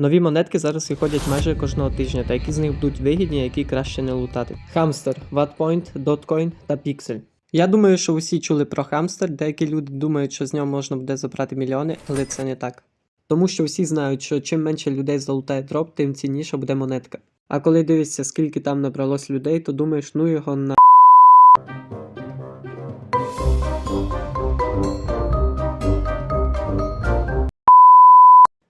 Нові монетки зараз виходять майже кожного тижня, та які з них будуть вигідні, які краще не лутати. Хамстер, Wattpoint, Dotcoin та Pixel. Я думаю, що усі чули про хамстер, деякі люди думають, що з нього можна буде забрати мільйони, але це не так. Тому що всі знають, що чим менше людей залутає дроп, тим цінніша буде монетка. А коли дивишся, скільки там набралось людей, то думаєш, ну його на.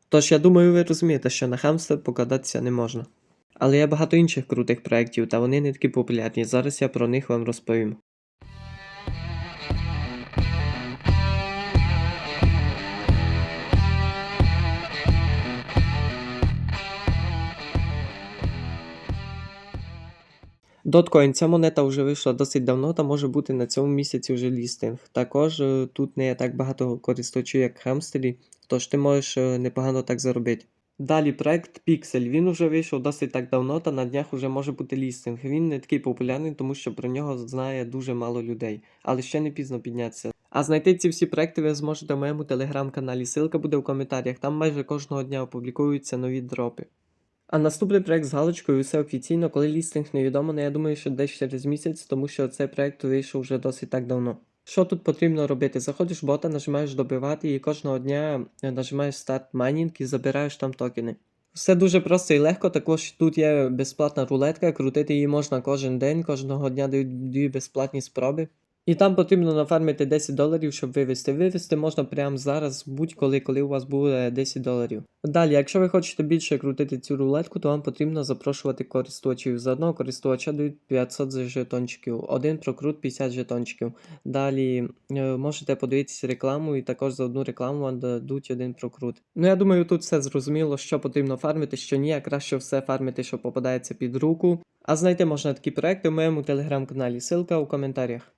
Тож я думаю, ви розумієте, що на хамстер покладатися не можна. Але є багато інших крутих проєктів, та вони не такі популярні. Зараз я про них вам розповім. Dogecoin, ця монета вже вийшла досить давно та може бути на цьому місяці вже лістинг. Також е, тут не є так багато користувачів, як Hamstері, тож ти можеш е, непогано так заробити. Далі проект Pixel. Він вже вийшов досить так давно, та на днях вже може бути лістинг. Він не такий популярний, тому що про нього знає дуже мало людей, але ще не пізно піднятися. А знайти ці всі проекти ви зможете в моєму телеграм-каналі. Ссылка буде в коментарях. Там майже кожного дня опублікуються нові дропи. А наступний проект з галочкою все офіційно, коли лістинг невідомо, але я думаю, що десь через місяць, тому що цей проект вийшов вже досить так давно. Що тут потрібно робити? Заходиш в бота, нажимаєш добивати і кожного дня е, нажимаєш старт майнінг і забираєш там токени. Все дуже просто і легко. Також тут є безплатна рулетка, крутити її можна кожен день, кожного дня дають дві безплатні спроби. І там потрібно нафармити 10 доларів, щоб вивести. Вивести можна прямо зараз, будь-коли, коли у вас буде 10 доларів. Далі, якщо ви хочете більше крутити цю рулетку, то вам потрібно запрошувати користувачів. За одного користувача дають 500 жетончиків, один прокрут 50 жетончиків. Далі е, можете подивитися рекламу, і також за одну рекламу вам дадуть один прокрут. Ну я думаю, тут все зрозуміло, що потрібно фармити, що ні, а краще все фармити, що попадається під руку. А знайти можна такі проекти в моєму телеграм-каналі. Ссылка у коментарях.